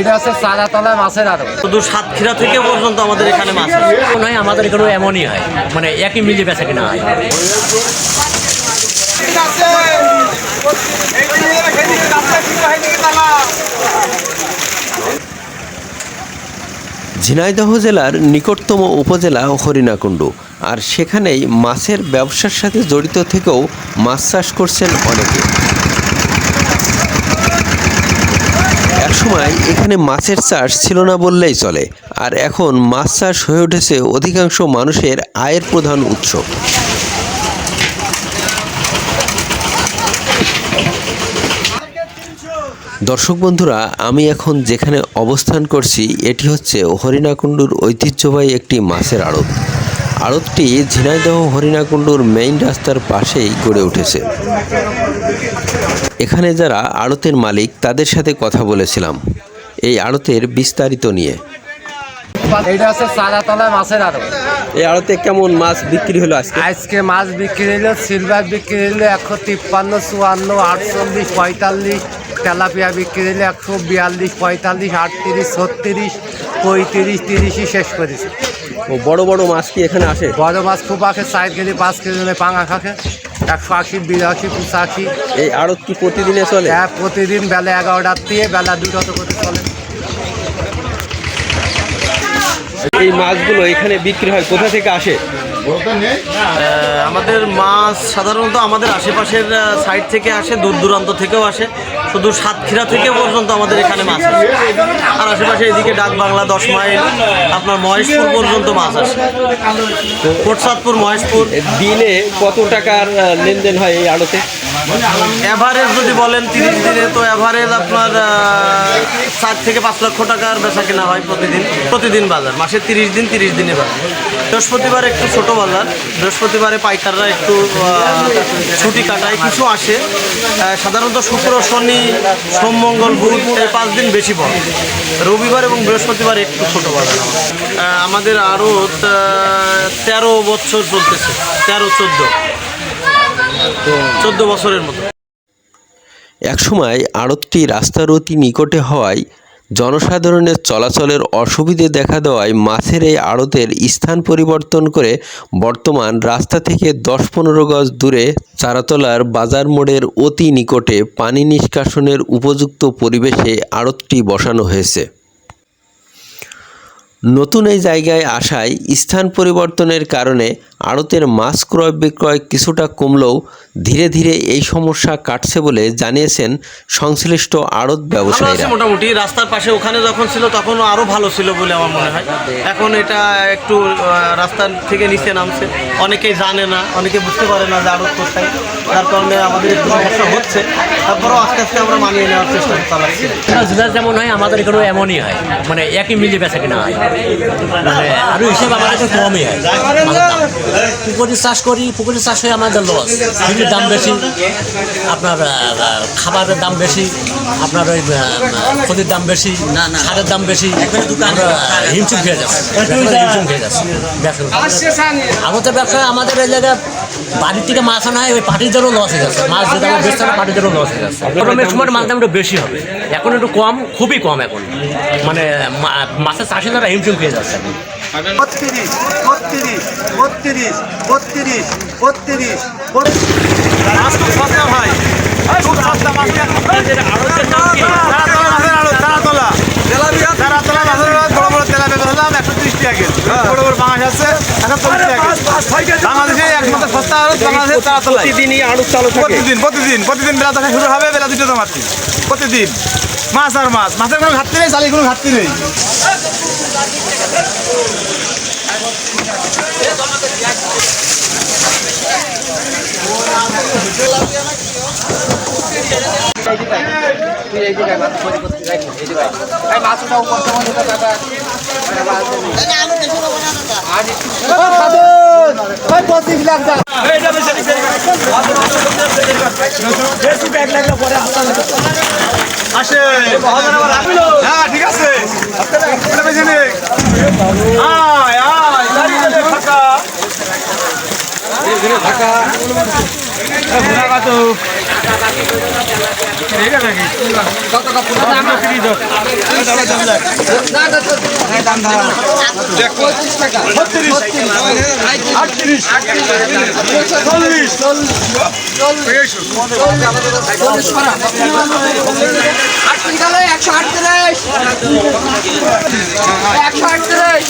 এটা হচ্ছে চারা মাছের আড়ত। শুধু সাতক্ষীরা থেকে পর্যন্ত আমাদের এখানে মাছ আছে। হয় আমাদের এখানেও এমনই হয়। মানে একই মিলিয়ে বেচা কিনা হয়। ঝিনাইদহ জেলার নিকটতম উপজেলা হরিণাকুণ্ডু। আর সেখানেই মাছের ব্যবসার সাথে জড়িত থেকেও মাছ চাষ করছেন অনেকে। একসময় এখানে মাছের চাষ ছিল না বললেই চলে। আর এখন মাছ চাষ হয়ে উঠেছে অধিকাংশ মানুষের আয়ের প্রধান উৎস। দর্শক বন্ধুরা, আমি এখন যেখানে অবস্থান করছি, এটি হচ্ছে হরিণাকুণ্ডুর ঐতিহ্যবাহী একটি মাছের আড়ত। আড়তটি ঝিনাইদহ হরিণাকুণ্ডুর মেইন রাস্তার পাশেই গড়ে উঠেছে। এখানে যারা আড়তের মালিক তাদের সাথে কথা বলেছিলাম। এই আড়তের বিস্তারিত নিয়ে। হচ্ছে চারা মাছের আড়ত। এই আড়তে কেমন মাছ বিক্রি হলো আজকে? আজকে মাছ বিক্রি হলো সিলভার বিক্রি হলো একশো তিপ্পান্ন চুয়ান্ন আটচল্লিশ পঁয়তাল্লিশ তেলাপিয়া বিক্রি হলো একশো বিয়াল্লিশ পঁয়তাল্লিশ আটত্রিশ ছত্রিশ পঁয়ত্রিশ তিরিশই শেষ করেছে। ও বড় বড় মাছ কি এখানে আসে? বড় মাছ খুব আখে চার কেজি পাঁচ কেজি হলে পাঙা খাকে একশো আশি বিরাশি পঁচাশি। এই আড়ত কি প্রতিদিনে চলে? এক প্রতিদিন বেলা এগারোটার দিয়ে বেলা দুটো তো করে চলে। এই মাছগুলো এখানে বিক্রি হয় কোথা থেকে আসে? আমাদের মাছ সাধারণত আমাদের আশেপাশের সাইড থেকে আসে দূর দূরান্ত থেকেও আসে। শুধু সাতক্ষীরা থেকে পর্যন্ত আমাদের এখানে মাছ আসে আর আশেপাশে এদিকে ডাক বাংলা দশ মাইল আপনার মহেশপুর পর্যন্ত মাছ আসে কোটসাদপুর মহেশপুর। দিনে কত টাকার লেনদেন হয় এই আড়তে? অ্যাভারেজ যদি বলেন তিরিশ দিনে তো অ্যাভারেজ আপনার চার থেকে পাঁচ লক্ষ টাকার বেচা কেনা হয় প্রতিদিন প্রতিদিন বাজার। মাসে তিরিশ দিন তিরিশ দিনে বাজার। বৃহস্পতিবার একটু ছোট বাজার। বৃহস্পতিবারে পাইকাররা একটু ছুটি কাটায় কিছু আসে। সাধারণত শুক্র শনি সোম মঙ্গল বুধ এই পাঁচ দিন বেশি পড়ে। রবিবার এবং বৃহস্পতিবার একটু ছোট পড়ে আমাদের আরও তেরো বছর চলতেছে, তেরো, চোদ্দ। চোদ্দ বছরের মতো। একসময় আড়তটি রাস্তার অতি নিকটে হওয়ায় জনসাধারণের চলাচলের অসুবিধে দেখা দেওয়ায় মাছের এই আড়তের স্থান পরিবর্তন করে বর্তমান রাস্তা থেকে দশ পনেরো গজ দূরে চারাতলার বাজার মোড়ের অতি নিকটে পানি নিষ্কাশনের উপযুক্ত পরিবেশে আড়তটি বসানো হয়েছে। নতুন এই জায়গায় আসায় স্থান পরিবর্তনের কারণে আড়তের মাছ ক্রয় বিক্রয় কিছুটা কমলেও ধীরে ধীরে এই সমস্যা কাটছে বলে জানিয়েছেন সংশ্লিষ্ট আড়ত ভালো ব্যবসায়ীরা। মোটামুটি রাস্তার পাশে ওখানে যখন ছিল তখন আরও ভালো ছিল বলে আমার মনে হয়। এখন এটা একটু রাস্তার থেকে নিচে নামছে। অনেকেই জানে না অনেকে বুঝতে পারে না যে আড়ত কোথায়। যার কারণে আমাদের একটু সমস্যা হচ্ছে। তারপরেও আস্তে আস্তে আমরা মানিয়ে নেওয়ার চেষ্টা চালাচ্ছি। জেলা যেমন হয় আমাদের এখানেও এমনই হয়। মানে একই মিলে বেচা কিনা হয়। মানে আরও হিসেবে আমাদের কমই হয়। পুকুরি চাষ করি পুকুরি চাষ হয়ে আমাদের লস। পুকুরির দাম বেশি আপনার খাবারের দাম বেশি আপনার ওই ক্ষতির দাম বেশি সারের দাম বেশি আমরা হিমচুক খেয়ে যাচ্ছে। খেয়ে যাচ্ছে। ব্যবসা আমাদের ব্যবসা আমাদের এই জায়গায় বাড়ির থেকে মাছ আনা হয় ওই পার্টিদেরও লস হয়ে যাচ্ছে। মাছ যেটা আমরা বেচতে পার্টিদেরও লস হয়ে যাচ্ছে। গরমের সময় মাছ দাম একটু বেশি হবে। এখন একটু কম খুবই কম এখন। মানে মা- মাছের চাষি হিমচুম খেয়ে যাচ্ছে। এখন বত্রিশ বত্রিশ বত্রিশ বত্রিশ বত্রিশ ভাই একশো ত্রিশ টাকা কেজি বড় বড় পাঙাশ আছে একশো চল্লিশ টাকা বাংলাদেশে একমাত্র সস্তা আড়ত বাংলাদেশের তারাতলা প্রতিদিনই আড়ত চালু প্রতিদিন প্রতিদিন প্রতিদিন বেলা দশটা শুরু হবে বেলা দুটো মাত্র প্রতিদিন। মাছ আর মাছ। মাছের কোনো ঘাটতি নেই চালির কোনো ঘাটতি নেই। পঁচিশ লাখ টাকা মাছ হ্যাঁ ঠিক আছে এটা বেশি নেই আয় আয় আছে। ঠিক ফাঁকা একশো আটত্রিশ। একশো আটত্রিশ।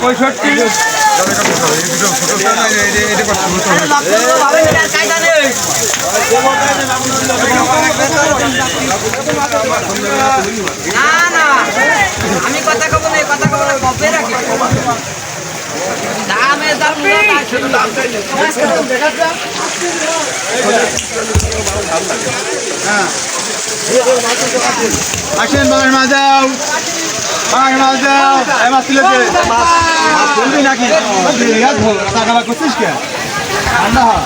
পঁয়ষট্টি। না না। আমি কথা কব না কথা কব না কবে রাখি। আসেন বাংলার মাছ যাও বাংলার মাছ যাও এই মাছ তুলে তুলবি নাকি? টাকা করছিস কে? ঠান্ডা হয়।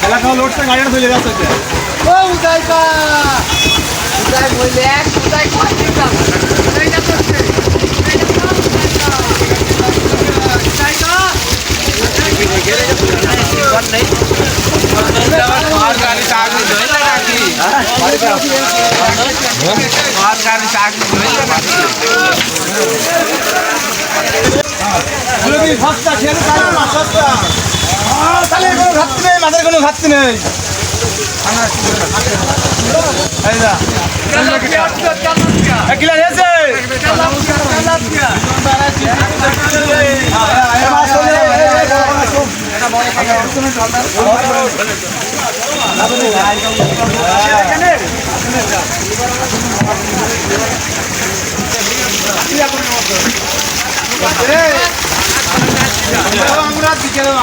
খেলা খাওয়া লোটছে গাড়িটা চলে যাচ্ছে ও উদয় উদয় বললে উদয় কয় দিন দাম এইটা তো মাছ সস্তা তাহলে কোনো ঘাটতি নেই মাছের কোনো ঘাটতি নেই এই এক কিলো হয়েছে আমরা দিকে ষাট ধরো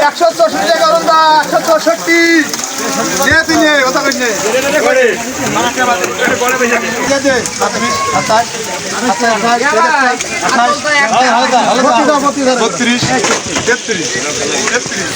একশো চৌষট্টি একশো চৌষট্টি বত্রিশ তেত্রিশ তেত্রিশ